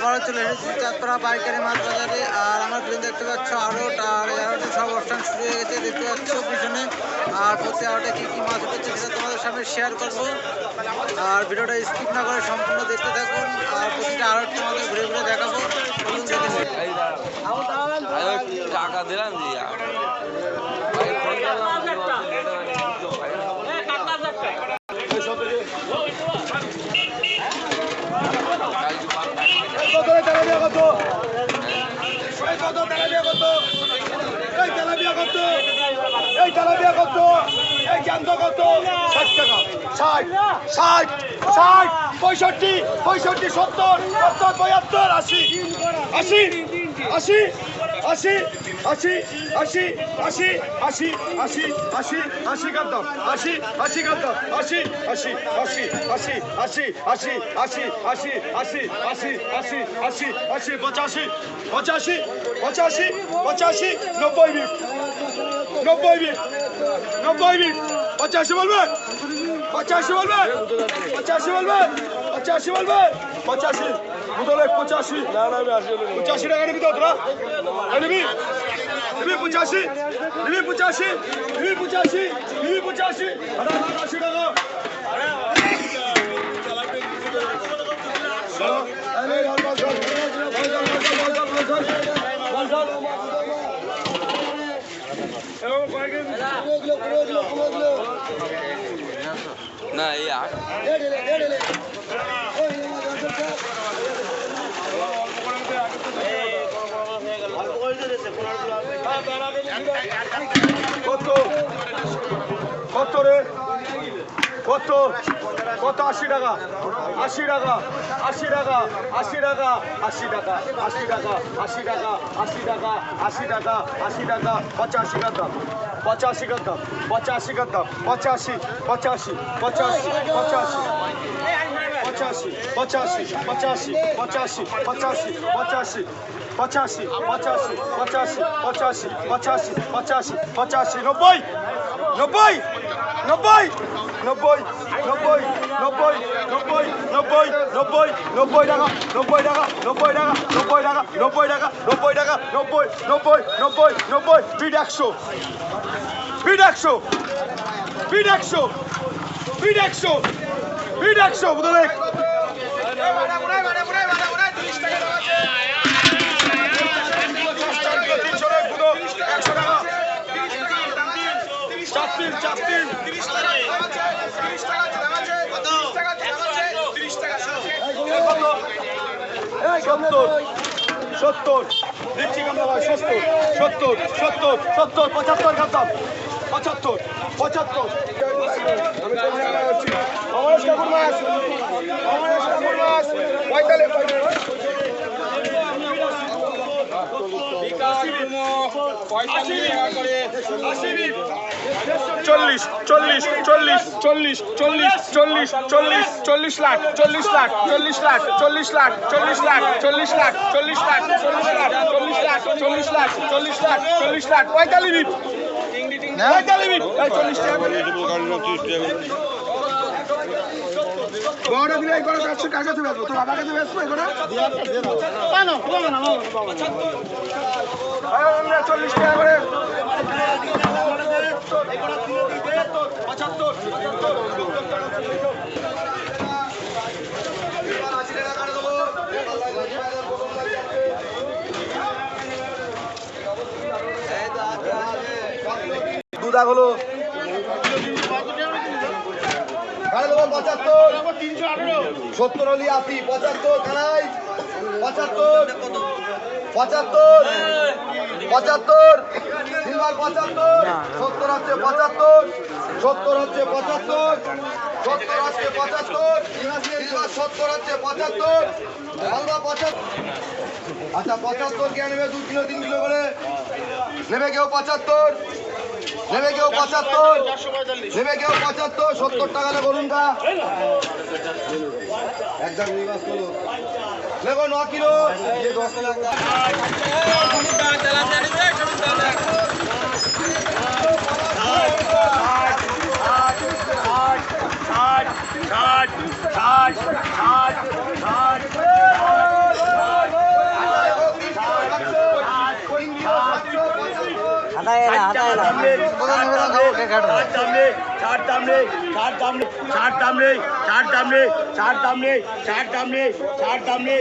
আবারও চলে এসেছি চাঁদপাড়া পাইকারি মাছ বাজারে। আর আমার পিছনে দেখতে পাচ্ছ আড়ট আর আড়টে সব অনুষ্ঠান শুরু হয়ে গেছে, দেখতে পাচ্ছ পিছনে। আর প্রতি আড়টে কী কী মাছ উঠেছে সেটা তোমাদের সামনে শেয়ার করব। আর ভিডিওটা স্কিপ না করে সম্পূর্ণ দেখতে থাকুন। আর প্রতিটা আড়ট তোমাদের ঘুরে ঘুরে দেখাবো। টাকা দিলাম কত? এই কত? তেলাপিয়া কত? এই কত? এই কত? এই জ্যান্ত কত? ষাট টাকা ষাট ষাট ষাট পঁয়ষট্টি পঁয়ষট্টি, সত্তর সত্তর পঁয়াত্তর আশি আশি আশি আশি আশি আশি আশি আশি আশি আশি আশি কাদ্দাম আশি আশি কাদ্দাম আশি আশি আশি আশি আশি আশি আশি আশি আশি আশি আশি আশি আশি পঁচাশি পঁচাশি পঁচাশি পঁচাশি নব্বই বিট নব্বই বিট নব্বই বিট পঁচাশি বলবেন পঁচাশি বলবেন পঁচাশি বলবেন পঁচাশি বলবেন পঁচাশি বুতলে পঁচাশি পঁচাশি টাকা নিবি তো তোরা নিবি নিবি পঁচাশি নিবি পঁচাশি নিবি পঁচাশি নিবি পঁচাশি আরে আমার আশি টাকা চলো, এই নে, বল, বল, বল, বল, বল, বল, বল, বল, বল, বল, বল, বল। এরকম কয়েকদিন না এই আট কত কত রে কত কত আশি টাকা আশি টাকা আশি টাকা আশি টাকা আশি টাকা আশি টাকা আশি টাকা আশি টাকা আশি টাকা আশি টাকা পঁচাশি টাকা পঁচাশি টাকা পঁচাশি টাকা পঁচাশি পঁচাশি পঁচাশি পঁচাশি পঁচাশি পঁচাশি পঁচাশি পঁচাশি পঁচাশি পঁচাশি পঁচাশি পঁচাশি পঁচাশি পঁচাশি পঁচাশি পঁচাশি পঁচাশি নব্বই নব্বই নব্বই নব্বই নব্বই নব্বই নব্বই নব্বই নব্বই নব্বই টাকা নব্বই টাকা নব্বই টাকা নব্বই টাকা নব্বই টাকা নব্বই টাকা নব্বই নব্বই নব্বই নব্বই বিট একশো বিট একশো বিট একশো Bid একশো বিট একশো বোধহয় সত্তর দেখছি কামলা ভাই সত্তর সত্তর সত্তর সত্তর পঁচাত্তর কামতাম পঁচাত্তর পঁচাত্তর অমরেশ ঠাকুর মাস অমরেশ ঠাকুর মাস পঁয়তাল্লিশ চল্লিশ চল্লিশ চল্লিশ চল্লিশ চল্লিশ চল্লিশ চল্লিশ চল্লিশ লাখ চল্লিশ লাখ চল্লিশ লাখ চল্লিশ লাখ চল্লিশ লাখ চল্লিশ লাখ চল্লিশ লাখ চল্লিশ লাখ চল্লিশ লাখ চল্লিশ লাখ চল্লিশ লাখ চল্লিশ লাখ পঁয়তাল্লিশ করে বড় দিলে বড় কাছে কার কাছে বেচবো চল্লিশ টাকা করে পঁচাত্তর দুধা হলো। পঁচাত্তর সত্তর হলি আশি, পঁচাত্তর কানাই, পঁচাত্তর পঁচাত্তর পঁচাত্তর, সিলভার পঁচাত্তর, সত্তর হচ্ছে পঁচাত্তর, সত্তর হচ্ছে পঁচাত্তর, সত্তর হচ্ছে পঁচাত্তর সিলভার সত্তর হচ্ছে পঁচাত্তর হালদা পঁচাত্তর। আচ্ছা পঁচাত্তর কে নেবে? দু কিলো তিন কিলো করে নেবে কেউ পঁচাত্তর? নেবে কেউ পঁচাত্তর। নেবে কেউ পঁচাত্তর, সত্তর টাকা না করুন তা দেখো ন কিলো। দশ টাকা ষাট ষাট ষাট ষাট হাতায় না হাতায় না বোঝানো বোঝানো খাবো কে খাটো চার দামনে চার দামনে চার দামনে চার দামনে চার দামনে চার দামনে চার দামনে চার দামনে